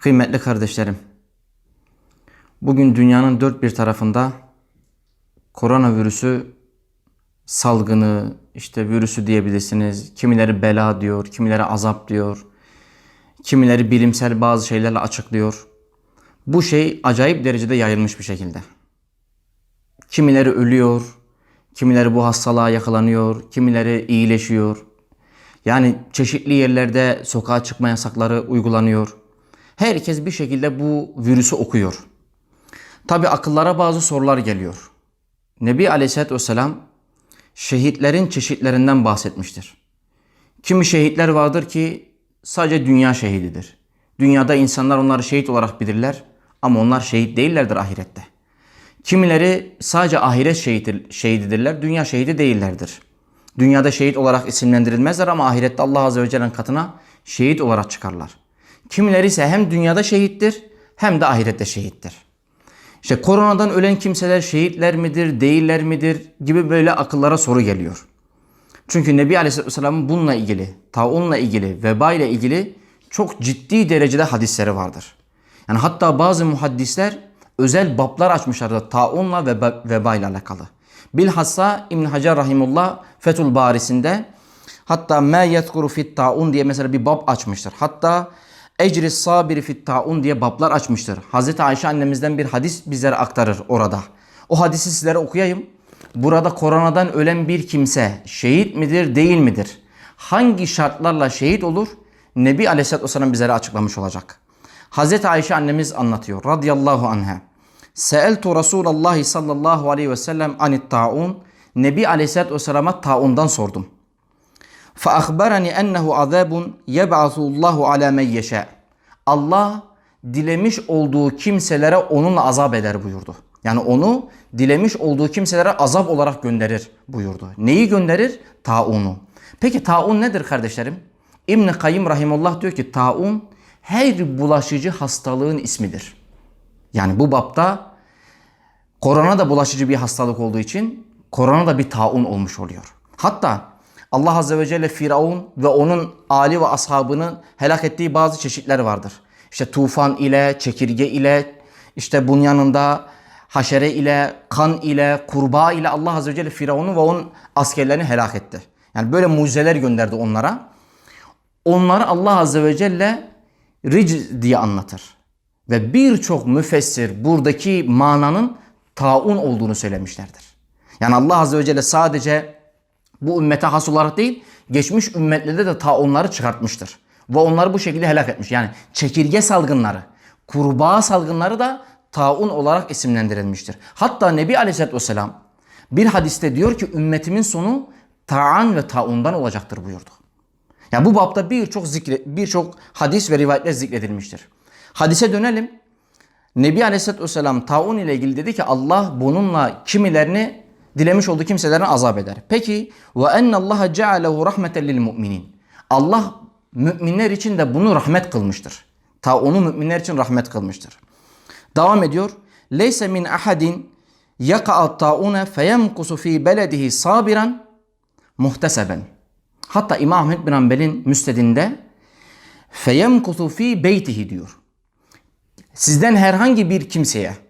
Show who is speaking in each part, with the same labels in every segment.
Speaker 1: Kıymetli kardeşlerim, bugün dünyanın dört bir tarafında koronavirüsü salgını, işte virüsü diyebilirsiniz. Kimileri bela diyor, kimileri azap diyor. Kimileri bilimsel bazı şeylerle açıklıyor. Bu şey acayip derecede yayılmış bir şekilde. Kimileri ölüyor, kimileri bu hastalığa yakalanıyor, kimileri iyileşiyor. Yani çeşitli yerlerde sokağa çıkma yasakları uygulanıyor. Herkes bir şekilde bu virüsü okuyor. Tabi akıllara bazı sorular geliyor. Nebi Aleyhisselatü Vesselam şehitlerin çeşitlerinden bahsetmiştir. Kimi şehitler vardır ki sadece dünya şehididir. Dünyada insanlar onları şehit olarak bilirler ama onlar şehit değillerdir ahirette. Kimileri sadece ahiret şehidi, şehididirler, dünya şehidi değillerdir. Dünyada şehit olarak isimlendirilmezler ama ahirette Allah Azze ve Celle'nin katına şehit olarak çıkarlar. Kimileri ise hem dünyada şehittir hem de ahirette şehittir. İşte koronadan ölen kimseler şehitler midir, değiller midir gibi böyle akıllara soru geliyor. Çünkü Nebi Aleyhisselatü Vesselam'ın bununla ilgili, taunla ilgili, veba ile ilgili çok ciddi derecede hadisleri vardır. Yani hatta bazı muhaddisler özel bablar açmışlardı taunla ve veba ile alakalı. Bilhassa İbn Hacer Rahimullah Fethul Barisinde hatta ma yezkuru fit taun diye mesela bir bab açmıştır. Hatta ecri sabiri fit taun diye bablar açmıştır. Hazreti Ayşe annemizden bir hadis bizlere aktarır orada. O hadisi sizlere okuyayım. Burada koronadan ölen bir kimse şehit midir değil midir? Hangi şartlarla şehit olur? Nebi Aleyhisselatü Vesselam bizlere açıklamış olacak. Hazreti Ayşe annemiz anlatıyor radıyallahu anha. Seeltu Resulallah sallallahu aleyhi ve sellem anit taun. Nebi Aleyhisselatü Vesselam'a taundan sordum. فَأَخْبَرَنِ اَنَّهُ عَذَابٌ يَبْعَثُ اللّٰهُ عَلَى مَنْ يَشَاءُ Allah dilemiş olduğu kimselere onunla azap eder buyurdu. Yani onu dilemiş olduğu kimselere azap olarak gönderir buyurdu. Neyi gönderir? Taunu. Peki taun nedir kardeşlerim? İbn Kayyim Rahimullah diyor ki taun her bulaşıcı hastalığın ismidir. Yani bu bapta korona da bulaşıcı bir hastalık olduğu için korona da bir taun olmuş oluyor. Hatta Allah Azze ve Celle Firavun ve onun ali ve ashabını helak ettiği bazı çeşitler vardır. İşte tufan ile, çekirge ile, işte bunun yanında haşere ile, kan ile, kurbağa ile Allah Azze ve Celle Firavun'u ve onun askerlerini helak etti. Yani böyle mucizeler gönderdi onlara. Onları Allah Azze ve Celle ric diye anlatır. Ve birçok müfessir buradaki mananın taun olduğunu söylemişlerdir. Yani Allah Azze ve Celle sadece bu ümmete has olarak değil, geçmiş ümmetlerde de taunları çıkartmıştır. Ve onları bu şekilde helak etmiş. Yani çekirge salgınları, kurbağa salgınları da taun olarak isimlendirilmiştir. Hatta Nebi Aleyhisselatü Vesselam bir hadiste diyor ki ümmetimin sonu taan ve taundan olacaktır buyurdu. Yani bu bapta birçok birçok hadis ve rivayetler zikredilmiştir. Hadise dönelim. Nebi Aleyhisselatü Vesselam taun ile ilgili dedi ki Allah bununla kimilerini dilemiş olduğu kimselerin azap eder. Peki ve enne Allah cealehu rahmeten lil mu'minin. Allah müminler için de bunu rahmet kılmıştır. Ta onu müminler için rahmet kılmıştır. Devam ediyor. Leyse min ahadin yaka'a taune feyemkusu fi beledihi sabiran muhteseben. Hatta İmam Ahmed bin Hanbel'in müstedinde feyemkusu fi beytihi diyor. Sizden herhangi bir kimseye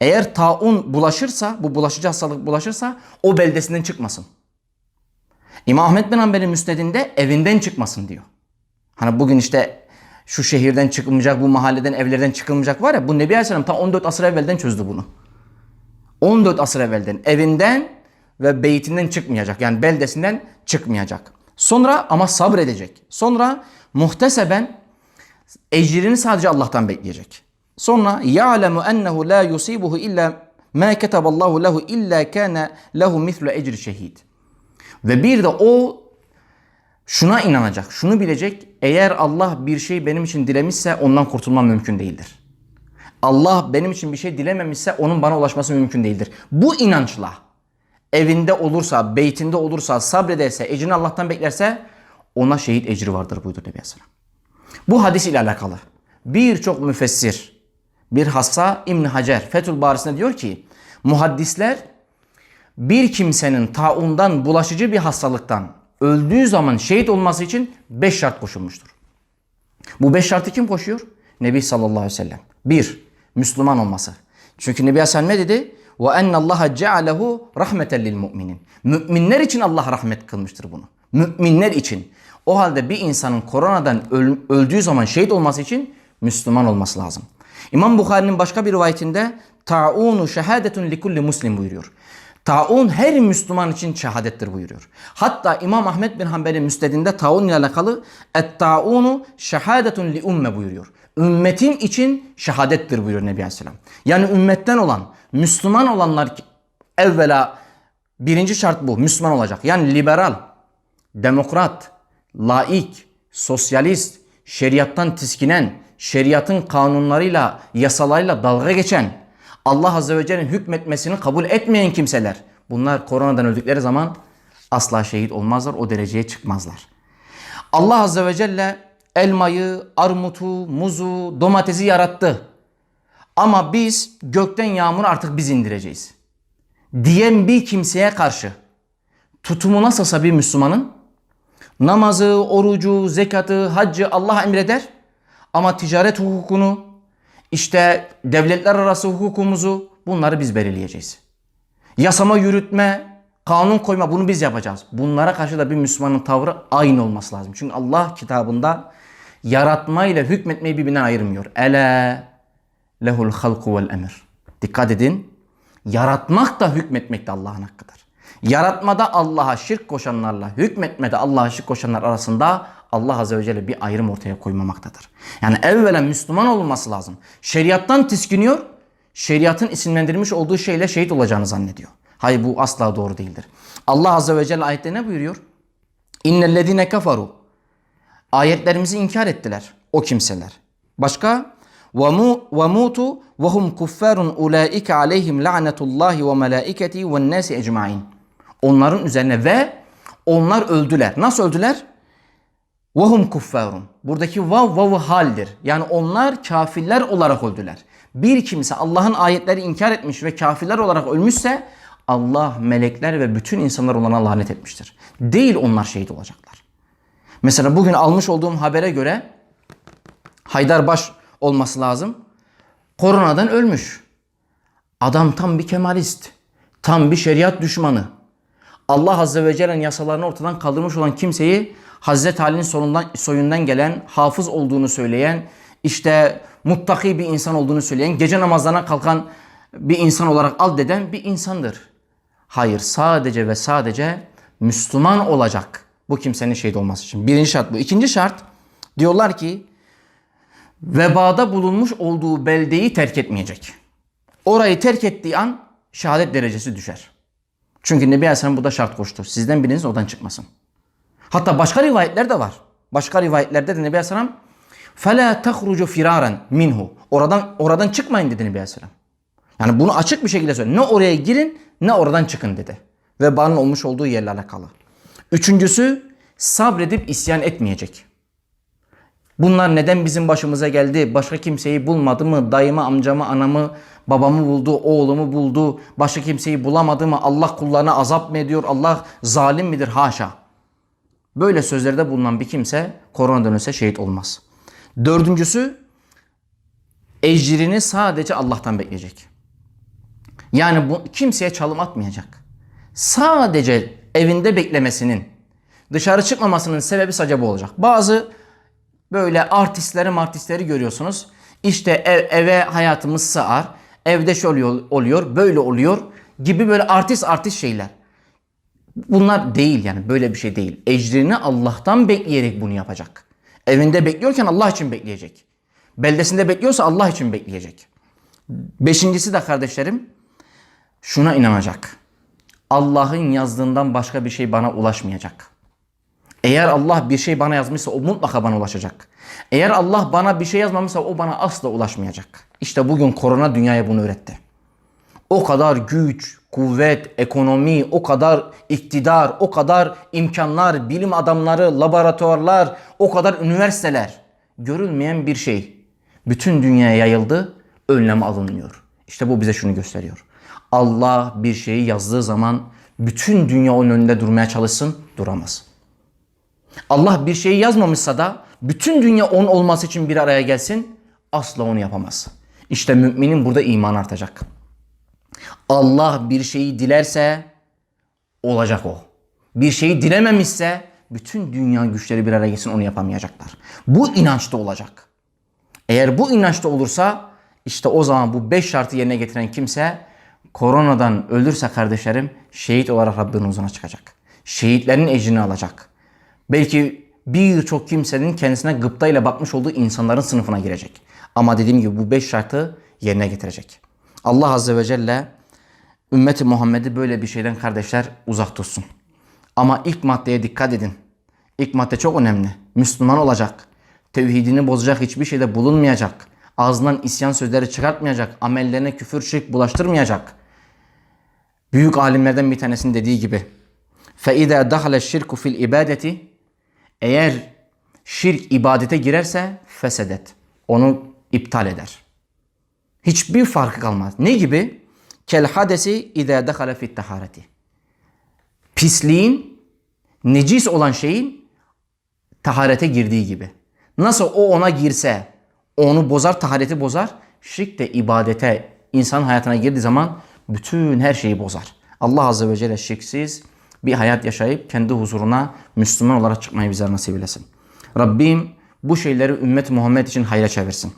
Speaker 1: eğer taun bulaşırsa, bu bulaşıcı hastalık bulaşırsa o beldesinden çıkmasın. İmam Ahmet bin Hanbel'in müsnedinde evinden çıkmasın diyor. Hani bugün işte şu şehirden çıkılmayacak, bu mahalleden, evlerden çıkılmayacak var ya bu Nebi Aleyhisselam tam 14 asır evvelden çözdü bunu. 14 asır evvelden evinden ve beytinden çıkmayacak. Yani beldesinden çıkmayacak. Sonra ama sabredecek. Sonra muhteseben ecrini sadece Allah'tan bekleyecek. Sonra ya'lemu ennehu la yusibuhu illa ma ketaballahu lehu illa kana lehu mislu ecri şehid. Ve bir de o şuna inanacak, şunu bilecek. Eğer Allah bir şey benim için dilemişse ondan kurtulmam mümkün değildir. Allah benim için bir şey dilememişse onun bana ulaşması mümkün değildir. Bu inançla evinde olursa, beytinde olursa, sabrederse, ecrini Allah'tan beklerse ona şehit ecri vardır buyurdu Nebi Aleyhisselam. Bu hadis ile alakalı birçok müfessir, bir hassa İbn Hacer Fethül Barisi'nde diyor ki muhaddisler bir kimsenin taundan bulaşıcı bir hastalıktan öldüğü zaman şehit olması için beş şart koşulmuştur. Bu beş şartı kim koşuyor? Nebi sallallahu aleyhi ve sellem. Bir, Müslüman olması. Çünkü Nebi Aleyhisselam ne dedi? Ve ennallaha cealehu rahmeten lil müminin. Müminler için Allah rahmet kılmıştır bunu. Müminler için. O halde bir insanın koronadan öl- öldüğü zaman şehit olması için Müslüman olması lazım. İmam Bukhari'nin başka bir rivayetinde ta'unu şehadetun likulli muslim buyuruyor. Taun her Müslüman için şehadettir buyuruyor. Hatta İmam Ahmet bin Hanbel'in müstedinde taun ile alakalı et-taunu şehadetun li umme buyuruyor. Ümmetin için şehadettir buyuruyor Nebi Aleyhisselam. Yani ümmetten olan, Müslüman olanlar evvela birinci şart bu. Müslüman olacak. Yani liberal, demokrat, laik, sosyalist, şeriattan tiskinen, şeriatın kanunlarıyla, yasalarıyla dalga geçen, Allah Azze ve Celle'nin hükmetmesini kabul etmeyen kimseler. Bunlar koronadan öldükleri zaman asla şehit olmazlar, o dereceye çıkmazlar. Allah Azze ve Celle elmayı, armutu, muzu, domatesi yarattı. Ama biz gökten yağmur artık biz indireceğiz. Diyen bir kimseye karşı tutumu nasılsa bir Müslümanın namazı, orucu, zekatı, haccı Allah emreder. Ama ticaret hukukunu, işte devletler arası hukukumuzu bunları biz belirleyeceğiz. Yasama yürütme, kanun koyma bunu biz yapacağız. Bunlara karşı da bir Müslümanın tavrı aynı olması lazım. Çünkü Allah kitabında yaratma ile hükmetmeyi birbirinden ayırmıyor. Ele lehul halku vel emir. Dikkat edin. Yaratmak da hükmetmek de Allah'ın hakkıdır. Yaratmada Allah'a şirk koşanlarla hükmetmede Allah'a şirk koşanlar arasında Allah Azze ve Celle bir ayrım ortaya koymamaktadır. Yani evvela Müslüman olması lazım. Şeriattan tiskiniyor, şeriatın isimlendirilmiş olduğu şeyle şehit olacağını zannediyor. Hayır bu asla doğru değildir. Allah Azze ve Celle ayette ne buyuruyor? İnnellezine kafaru. Ayetlerimizi inkar ettiler o kimseler. Başka? وَمُوتُوا وَهُمْ كُفَّارٌ اُولَٰئِكَ عَلَيْهِمْ لَعْنَةُ اللّٰهِ وَمَلَائِكَتِهِ وَالنَّاسِ اَجْمَعِينَ Onların üzerine ve onlar öldüler. Nasıl öldüler? Vahum kuffarun. Buradaki vav vavu haldir. Yani onlar kafirler olarak öldüler. Bir kimse Allah'ın ayetleri inkar etmiş ve kafirler olarak ölmüşse Allah melekler ve bütün insanlar onlara lanet etmiştir. Değil onlar şehit olacaklar. Mesela bugün almış olduğum habere göre Haydarbaş olması lazım. Koronadan ölmüş. Adam tam bir kemalist. Tam bir şeriat düşmanı. Allah Azze ve Celle'nin yasalarını ortadan kaldırmış olan kimseyi Hazreti Ali'nin sonundan, soyundan gelen, hafız olduğunu söyleyen, işte muttaki bir insan olduğunu söyleyen, gece namazlarına kalkan bir insan olarak addeden bir insandır. Hayır sadece ve sadece Müslüman olacak bu kimsenin şehit olması için. Birinci şart bu. İkinci şart diyorlar ki vebada bulunmuş olduğu beldeyi terk etmeyecek. Orayı terk ettiği an şehadet derecesi düşer. Çünkü Nebi Aleyhisselam burada şart koştu. Sizden biriniz odan çıkmasın. Hatta başka rivayetler de var. Başka rivayetlerde de Nebi Aleyhisselam فَلَا تَخْرُجُ فِرَارًا minhu. Oradan oradan çıkmayın dedi Nebi Aleyhisselam. Yani bunu açık bir şekilde söyledi. Ne oraya girin ne oradan çıkın dedi. Vebanın olmuş olduğu yerle alakalı. Üçüncüsü sabredip isyan etmeyecek. Bunlar neden bizim başımıza geldi? Başka kimseyi bulmadı mı? Dayımı, amcamı, anamı, babamı buldu, oğlumu buldu. Başka kimseyi bulamadı mı? Allah kullarına azap mı ediyor? Allah zalim midir? Haşa. Böyle sözlerde bulunan bir kimse korona dönülse şehit olmaz. Dördüncüsü ecrini sadece Allah'tan bekleyecek. Yani bu kimseye çalım atmayacak. Sadece evinde beklemesinin, dışarı çıkmamasının sebebi sadece bu olacak. Bazı böyle artistleri martistleri görüyorsunuz. İşte ev, eve hayatımız sığar, evde şöyle oluyor, oluyor, böyle oluyor gibi böyle artist artist şeyler. Bunlar değil yani böyle bir şey değil. Ecrini Allah'tan bekleyerek bunu yapacak. Evinde bekliyorken Allah için bekleyecek. Beldesinde bekliyorsa Allah için bekleyecek. Beşincisi de kardeşlerim şuna inanacak. Allah'ın yazdığından başka bir şey bana ulaşmayacak. Eğer Allah bir şey bana yazmışsa o mutlaka bana ulaşacak. Eğer Allah bana bir şey yazmamışsa o bana asla ulaşmayacak. İşte bugün korona dünyaya bunu öğretti. O kadar güç, kuvvet, ekonomi, o kadar iktidar, o kadar imkanlar, bilim adamları, laboratuvarlar, o kadar üniversiteler. Görülmeyen bir şey. Bütün dünyaya yayıldı, önlem alınmıyor. İşte bu bize şunu gösteriyor. Allah bir şeyi yazdığı zaman bütün dünya onun önünde durmaya çalışsın, duramaz. Allah bir şeyi yazmamışsa da bütün dünya onun olması için bir araya gelsin, asla onu yapamaz. İşte müminin burada iman artacak. Allah bir şeyi dilerse olacak o. Bir şeyi dilememişse bütün dünya güçleri bir araya gelsin onu yapamayacaklar. Bu inançta olacak. Eğer bu inançta olursa işte o zaman bu beş şartı yerine getiren kimse koronadan ölürse kardeşlerim şehit olarak Rabbinin huzuruna çıkacak. Şehitlerin ecrini alacak. Belki birçok kimsenin kendisine gıptayla bakmış olduğu insanların sınıfına girecek. Ama dediğim gibi bu beş şartı yerine getirecek. Allah Azze ve Celle ümmeti Muhammed'i böyle bir şeyden kardeşler uzak tutsun. Ama ilk maddeye dikkat edin. İlk madde çok önemli. Müslüman olacak. Tevhidini bozacak hiçbir şeyde bulunmayacak. Ağzından isyan sözleri çıkartmayacak. Amellerine küfür şirk bulaştırmayacak. Büyük alimlerden bir tanesinin dediği gibi. فَاِذَا دَخَلَ الشِّرْكُ fil ibadeti Eğer şirk ibadete girerse fesedet. Onu iptal eder. Hiçbir farkı kalmaz. Ne gibi? Kel hadesi idâ dekhala fit tahareti. Pisliğin, necis olan şeyin taharete girdiği gibi. Nasıl o ona girse, onu bozar, tahareti bozar. Şirk de ibadete, insan hayatına girdiği zaman bütün her şeyi bozar. Allah Azze ve Celle şirksiz bir hayat yaşayıp kendi huzuruna Müslüman olarak çıkmayı bize nasip eylesin. Rabbim bu şeyleri ümmet Muhammed için hayra çevirsin.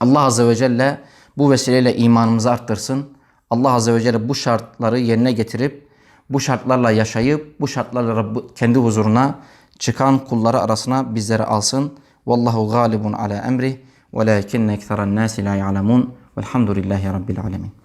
Speaker 1: Allah Azze ve Celle bu vesileyle imanımızı arttırsın. Allah Azze ve Celle bu şartları yerine getirip bu şartlarla yaşayıp bu şartlarla Rabbi, kendi huzuruna çıkan kulları arasına bizleri alsın. Vallahu galibun ala emri velakinne ekseran nasi la ya'lemun velhamdülillahi rabbil alemin.